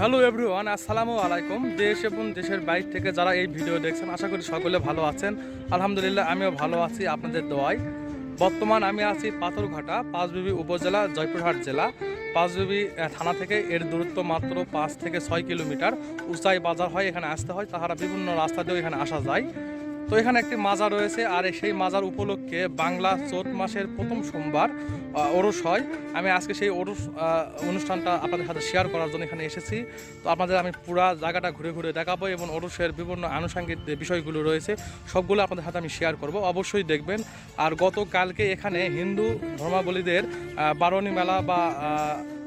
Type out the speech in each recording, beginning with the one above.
Hello everyone আসসালামু আলাইকুম। দেশ এবং দেশের বাইরে থেকে যারা এই ভিডিও দেখছেন, আশা করি সকলে ভালো আছেন। আলহামদুলিল্লাহ, আমিও ভালো আছি আপনাদের দোয়াই বর্তমান আমি আছি পাথরঘাটা, পাঁচবিবি উপজেলা, জয়পুরহাট জেলা। পাঁচবিবি থানা থেকে এর দূরত্ব মাত্র পাঁচ থেকে ছয় কিলোমিটার। উঁচাই বাজার হয়, এখানে আসতে হয়। তাহারা বিভিন্ন রাস্তা দিয়েও এখানে আসা যায়। তো এখানে একটি মাজার রয়েছে, আর সেই মাজার উপলক্ষে বাংলা চৈত মাসের প্রথম সোমবার ওরস হয়। আমি আজকে সেই ওরস অনুষ্ঠানটা আপনাদের সাথে শেয়ার করার জন্য এখানে এসেছি। তো আপনাদের আমি পুরা জায়গাটা ঘুরে ঘুরে দেখাবো এবং ওরসের বিভিন্ন আনুষঙ্গিক বিষয়গুলো রয়েছে, সবগুলো আপনাদের সাথে আমি শেয়ার করব। অবশ্যই দেখবেন। আর গতকালকে এখানে হিন্দু ধর্মাবলীদের বারণী মেলা বা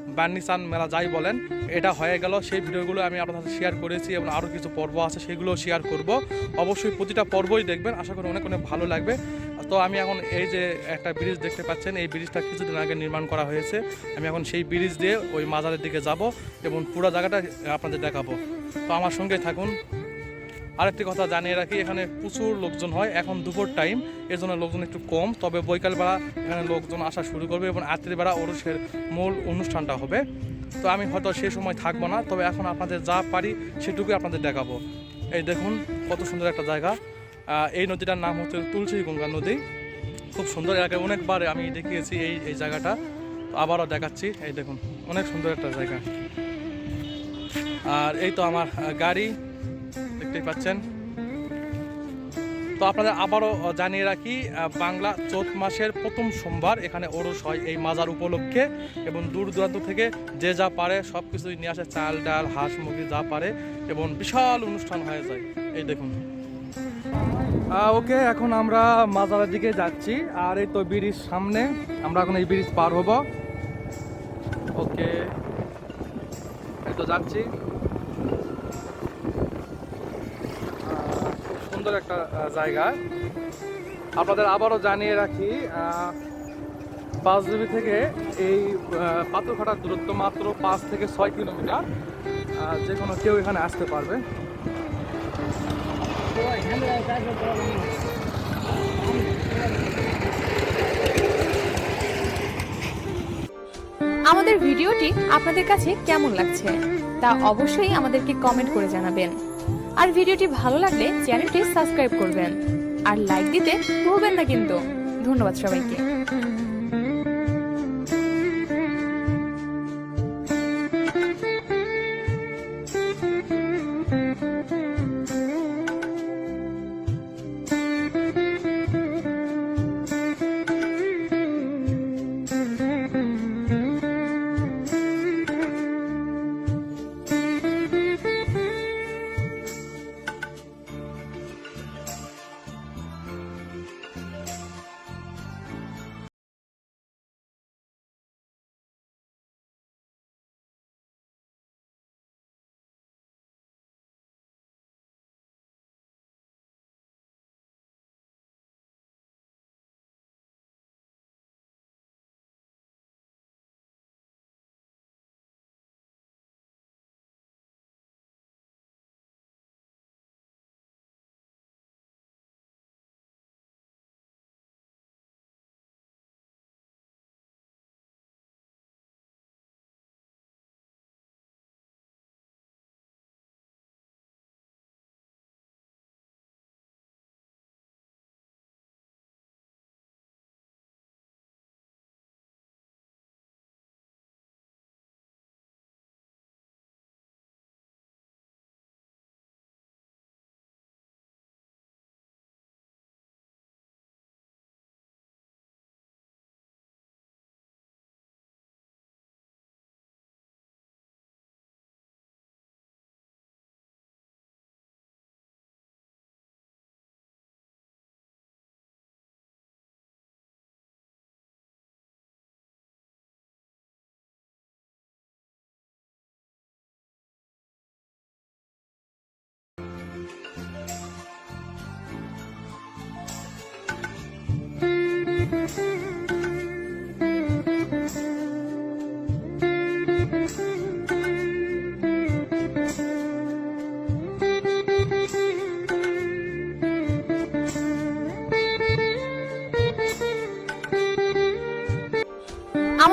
আহ, বান্নিসান মেলা যাই বলেন এটা হয়ে গেল। সেই ভিডিওগুলো আমি আপনাদের সাথে শেয়ার করেছি এবং আরও কিছু পর্ব আছে সেগুলো শেয়ার করব। অবশ্যই প্রতিটা পর্বই দেখবেন আশা করি অনেক অনেক ভালো লাগবে। তো আমি এখন এই যে একটা ব্রিজ দেখতে পাচ্ছেন এই ব্রিজটা কিছুদিন আগে নির্মাণ করা হয়েছে। আমি এখন সেই ব্রিজ দিয়ে ওই মাজারের দিকে যাব এবং পুরো জায়গাটা আপনাদের দেখাবো। তো আমার সঙ্গে থাকুন। আরেকটি কথা জানিয়ে রাখি, এখানে প্রচুর লোকজন হয়। এখন দুপুর টাইম এর জন্য লোকজন একটু কম। তবে বৈকালবেলা এখানে লোকজন আসা শুরু করবে এবং রাত্রিবেলা ওরসের মূল অনুষ্ঠানটা হবে। তো আমি হয়তো সেই সময় থাকব না, তবে এখন আপনাদের যা পারি সেটুকুই আপনাদের দেখাবো। এই দেখুন, কত সুন্দর একটা জায়গা। এই নদীটার নাম হচ্ছে তুলসী গঙ্গা নদী। খুব সুন্দর এলাকায় অনেকবার আমি দেখিয়েছি এই এই জায়গাটা। আবারও দেখাচ্ছি। এই দেখুন, অনেক সুন্দর একটা জায়গা। আর এই তো আমার গাড়ি। দেখতেই পাচ্ছেন। তো আপনাদের আবারও জানিয়ে রাখি বাংলা চৈত মাসের প্রথম সোমবার এখানে ওরস হয় এই মাজার উপলক্ষে এবং দূর দূরান্ত থেকে যে যা পারে সব কিছুই নিয়ে আসে, চাল ডাল, হাঁস মুরগি যা পারে এবং বিশাল অনুষ্ঠান হয়ে যায়। এই দেখুন। ওকে, এখন আমরা মাজারের দিকে যাচ্ছি। আর এই তো ব্রিজ সামনে, আমরা এখন এই ব্রিজ পার হব। ওকে, এই তো যাচ্ছি। সুন্দর একটা জায়গা। আপনাদের আবারও জানিয়ে রাখি পাঁচ জিবি থেকে এই পাথরঘাটার দূরত্ব মাত্র পাঁচ থেকে ছয় কিলোমিটার। যে কোনো কেউ এখানে আসতে পারবে। আমাদের ভিডিওটি আপনাদের কাছে কেমন লাগছে তা অবশ্যই আমাদেরকে কমেন্ট করে জানাবেন। আর ভিডিওটি ভালো লাগলে চ্যানেলটি সাবস্ক্রাইব করবেন। আর লাইক দিতে ভুলবেন না কিন্তু। ধন্যবাদ সবাইকে।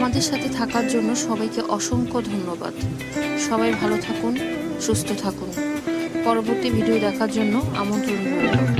আমাদের সাথে থাকার জন্য সবাইকে অসংখ্য ধন্যবাদ। সবাই ভালো থাকুন, সুস্থ থাকুন। পরবর্তী ভিডিও দেখার জন্য আমন্ত্রণ রইল।